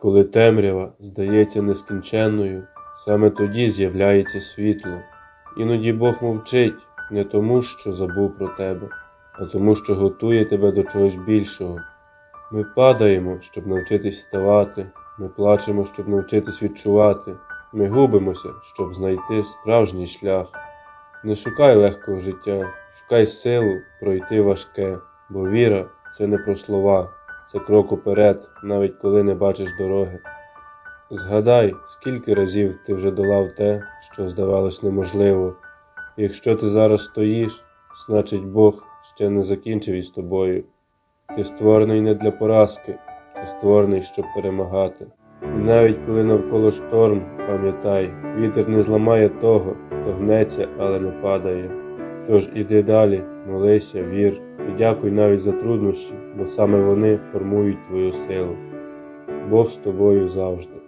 Коли темрява здається нескінченною, саме тоді з'являється світло. Іноді Бог мовчить не тому, що забув про тебе, а тому, що готує тебе до чогось більшого. Ми падаємо, щоб навчитись вставати, ми плачемо, щоб навчитись відчувати, ми губимося, щоб знайти справжній шлях. Не шукай легкого життя, шукай силу пройти важке, бо віра це не про слова, це крок уперед, навіть коли не бачиш дороги. Згадай, скільки разів ти вже долав те, що здавалось неможливо. Якщо ти зараз стоїш, значить Бог ще не закінчив із тобою. Ти створений не для поразки, ти створений, щоб перемагати. І навіть коли навколо шторм, пам'ятай, вітер не зламає того, хто гнеться, але не падає. Тож іди далі, молися, вір і дякуй навіть за труднощі, бо саме вони формують твою силу. Бог з тобою завжди.